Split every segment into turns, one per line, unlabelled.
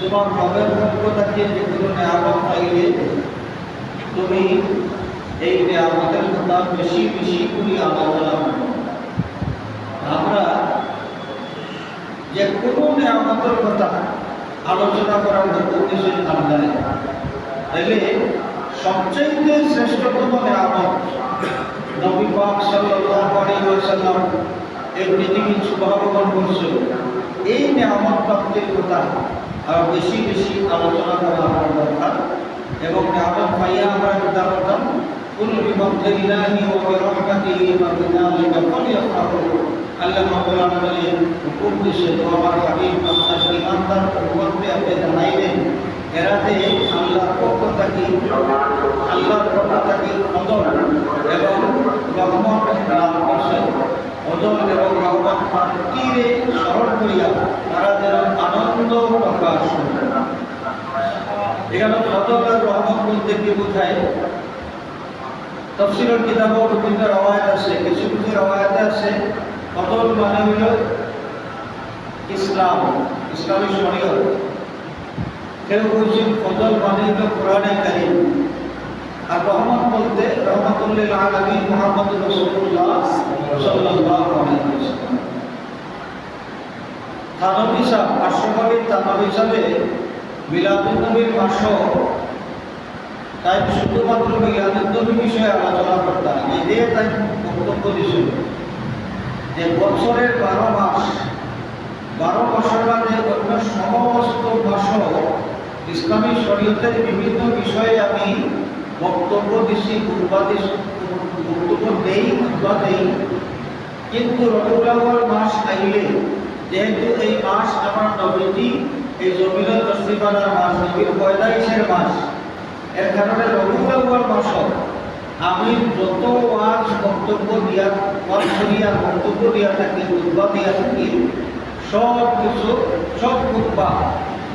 তোমার থেকে যে কোনো নিয়ামত পাইলে তুমি এই নিয়ামতের কথা বেশি বেশি করে আলোচনা করো আমরা যে কোনো নিয়ামতের কথা আলোচনা করার উদ্দেশ্যে আমদানি তাইলে সবচেয়ে শ্রেষ্ঠতম নিয়ামত নবী পাক সাল্লাল্লাহু আলাইহি ওয়াসাল্লাম এই পৃথিবী শুভাগমন করছে এই নিয়ামত প্রাপ্তির কথা আর বেশি বেশি আলোচনা করা আমার দরকার। এবং নিয়ামত পাইয়া আমরা চিন্তা করতাম কুল বিফদলিল্লাহি ওয়া বিরহমাতিহি ওয়া বিযালিকা ফালইফরাহু আল্লাহ রাব্বুল আলামিন হুকুম দিছে তো আমার হাবিব আপনার ইমানদার উম্মতকে আপনি জানাইলেন, এরাতে আল্লাহর পক্ষ থেকে, আল্লাহর পক্ষ থেকে অদল এবং রহমত লাভ করছে। অদল এবং রহমত প্রাপ্তিরে স্মরণ করিয়া তারা যেন আনন্দ প্রকাশ করে এখানে অদল রহমত বলতে কি বোঝায়? তফসিলের কিতাবও বিভিন্ন রওয়ায়ত আছে। কিছু কিছু রওয়ায়ত আছে। অদল মানে হইল ইসলাম, ইসলামী শরীয়ত। কেউ বলছেন, ফজল মানে হলো কোরআনে কারিম। আর রহমত বলতে রহমতুল্লিল আলামিন মুহাম্মদ আলাইহি ওয়াসাল্লাম। থানবী হিসাব পার্শ্বভাবের থানবী হিসাবে মিলাদুল নবীর মাসও তাই শুধুমাত্র মিলাদুল নবী বিষয়ে আলোচনা করতাম এদের তাই বক্তব্য দিছিল যে বছরের বারো মাস, বারো বছর বাদে অন্য সমস্ত মাসও ইসলামী শরীয়তের বিভিন্ন বিষয়ে আমি বক্তব্য দিচ্ছি উদ্বাদী বক্তব্য দেই উদ্বা দেই। কিন্তু রবিউল মাস আইলে, যেহেতু এই মাস আমার নবীজি এই জমিল তসলিমানার মাস নবীর পয়দাইশের মাস। এর কারণে রবিউল মাস আমি যত ওয়াজ, বক্তব্য দিয়া, ওয়াজ করিয়া, বক্তব্য দিয়া থাকি উদ্বা দিয়া থাকি, সব কিছু, সব খুতবা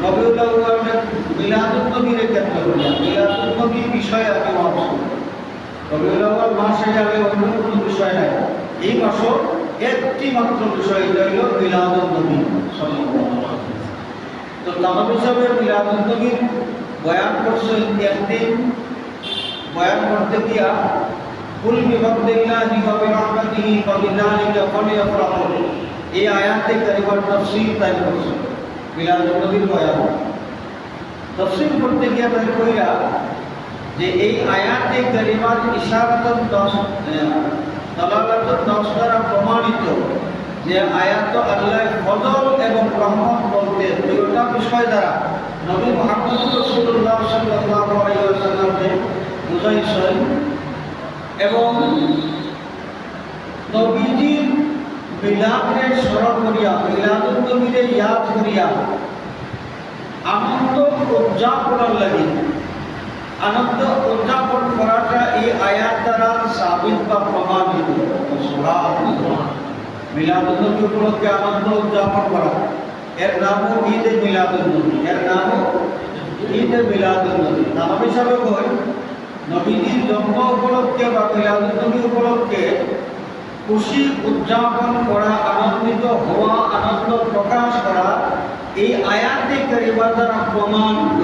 রবিউল আউয়ালের মিলাদুন নবীর ক্ষেত্রে করিয়া মিলাদুন নবীর বিষয়ে আমি ওয়াজ করি। রবিউল আউয়াল মাসে যাবে অন্য কোনো বিষয় নাই। এই মাসও একটি মাত্র বিষয় এটা হইল মিলাদুন নবী আলাইহি তো তামাম হিসাবে মিলাদুন নবীর বয়ান করছেন একদিন। বয়ান করতে গিয়া, কুল বিফদলিল্লাহি ওয়া বিরহমাতিহি ফাবিযালিকা ফালইফরাহু এই আয়াতে কারিমার তাফসীর তাই করছে মিলাদুন নবীর বয়ান। তাফসীর করতে গিয়া তাই কইরা যে এই আয়াতে কারিমার ইশারাতুন দশ দালালাতুন দশ দ্বারা প্রমাণিত যে আয়াত আল্লাহ ফজল এবং বিষয় দ্বারা নবী মুহাম্মদ রাসূলুল্লাহ সাল্লাল্লাহু আলাইহি ওয়াসাল্লামকে বুঝাইছেন এবং নবীজির মিলাদকে স্মরণ করিয়া মিলাদুল নবীরে ইয়াদ করিয়া আনন্দ উদযাপনের লাগে, আনন্দ উদযাপন করাটা এই আয়াত দ্বারা সাবিত বা প্রমাণিত। মিলাদুল উপলক্ষে আনন্দ উদযাপন করা। এর নামও ঈদে মিলাদুল নবী। এর নামও ঈদে মিলাদুল নবী। নাম হিসাবে কই? নবীজির জন্ম উপলক্ষে বা মিলাদুল নবী উপলক্ষে খুশি উদযাপন করা, আনন্দিত হওয়া, আনন্দ প্রকাশ করা এই আয়াতে করিবার দ্বারা প্রমাণিত।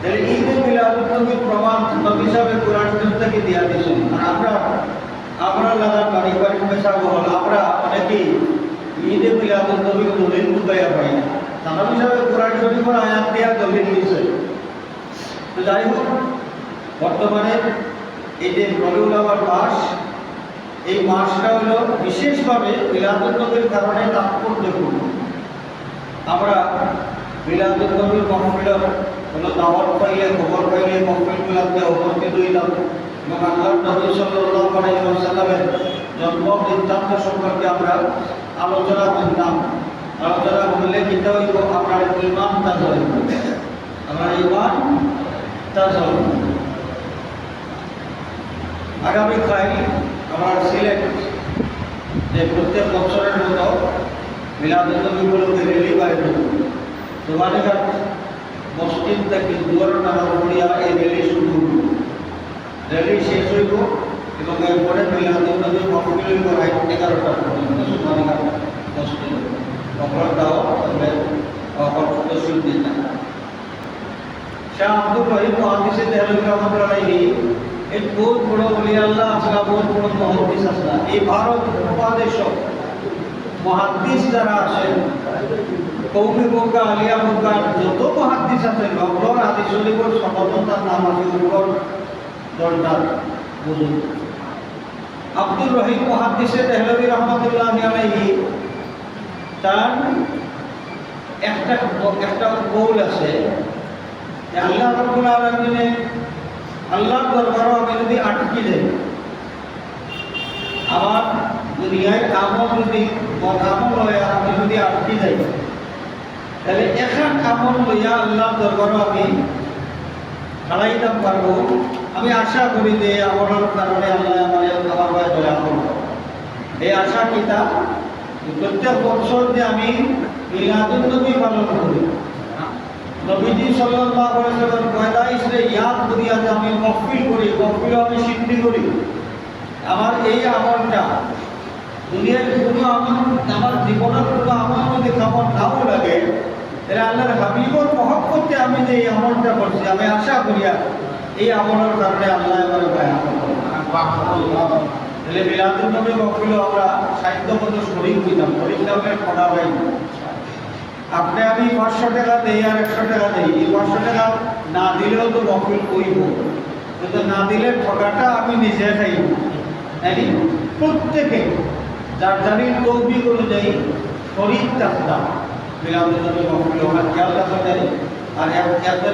তাহলে ঈদে মিলাদুল নবীর প্রমাণ নবী হিসাবে কোরআন থেকে দিয়া দিয়েছেন। আর আমরা আমরা বাড়ি বাড়ি পেশা আমরা অনেকেই ঈদে মিলাদুল নবীর দলিল বুঝাইয়া পাই না। তারা হিসাবে কোরআন শরীফের আয়াত দিয়া দলিল দিয়েছে তো যাই হোক, বর্তমানে এই যে রবিউল আওয়াল মাস, এই মাসটা হলো বিশেষভাবে মিলাদুল নবীর কারণে তাৎপর্যপূর্ণ। আমরা মিলাদুল নবীর মহফিলের হলো দাওয়াত পাইলে, খবর পাইলে মহফিল মিলাদকে উপস্থিত হইলাম এবং আল্লাহ নবী সাল্লাল্লাহু আলাইহি জন্ম বৃত্তান্ত সম্পর্কে আমরা আলোচনা করতাম আলোচনা করলে কিতা হইব আপনার ইমান তাজা হইব আমার ইমান তাজা হইব আগামীকাল আমার সিলেট যে প্রত্যেক বছরের মতো মিলাদুল্নবী উপলক্ষে রেলি বাইর তোমাদের মসজিদ থেকে দুয়ার নামা এই রেলি শুরু। রেলি শেষ হইব। এবং এরপরে মিলাদুল্নবী মহফিল হইব রাত এগারোটা পর্যন্ত সুমানিঘাট মসজিদ অপরাধ দাও তবে অপর সদস্য দিন শাহ আব্দুল রহিম মহাদিসে দেহলভী রহমতুল্লাহ আলাইহি এক বহুত বড় অলি আল্লাহ আসলা বহুত বড় মহাদিস আসলা এই ভারত উপমহাদেশ মহাদিস যারা আছেন কৌমি বোকা আলিয়া বোকা যত মহাদিস আছে লগর আদি শরীফর সমততার নাম আছে উপর দরদার বুঝুন আব্দুল রহিম মহাদিসে দেহলভী রহমতুল্লাহ আলাইহি। তার একটা একটা কৌল আছে, যে আল্লাহ রব্বুল আলমিনে আল্লাহ দরবারও আমি যদি আটকি যাই আমার দুনিয়ায় আমল যদি আমল হয়ে আমি যদি আটকি যাই তাহলে এখন আমল লইয়া আল্লাহ দরবারও আমি হারাইতাম পারব। আমি আশা করি যে আমলের কারণে আল্লাহ আমার আমার ভাই দয়া করব এই আশা কিতা প্রত্যেক বছর যে আমি মিলাদুল নবী পালন করি। নবীজি সাল্লাল্লাহু আলাইহি ওয়াসাল্লাম পয়দাইশে ইয়াদ করিয়া যে আমি মহফিল করি মহফিল আমি সিদ্ধি করি। আমার এই আমলটা দুনিয়ার কোনো আমল, আমার জীবনের কোনো আমল যদি খাবার নাও লাগে তাহলে আল্লাহর হাবিবর মহব্বতে আমি যে এই আমলটা করছি, আমি আশা করিয়া এই আমলের কারণে আল্লাহ আমার বায়া তাহলে মিলাদুল নবী মহফিল আমরা সাহিত্য মতো শরীর হইতাম হরিষ্ণামের পড়া হয়নি আপনি আমি পাঁচশো টাকা দেই আর একশো টাকা দেই, এই পাঁচশো টাকা না দিলেও তো মফিল কইব। কিন্তু না দিলে ঠকাটা আমি নিজে খাইব তাই প্রত্যেকে, যার যারির তৌবিক অনুযায়ী শরীর চাষটা মিলাদুল নবী মফিল ওনার খেয়াল রাখা যায় আর এক- একজন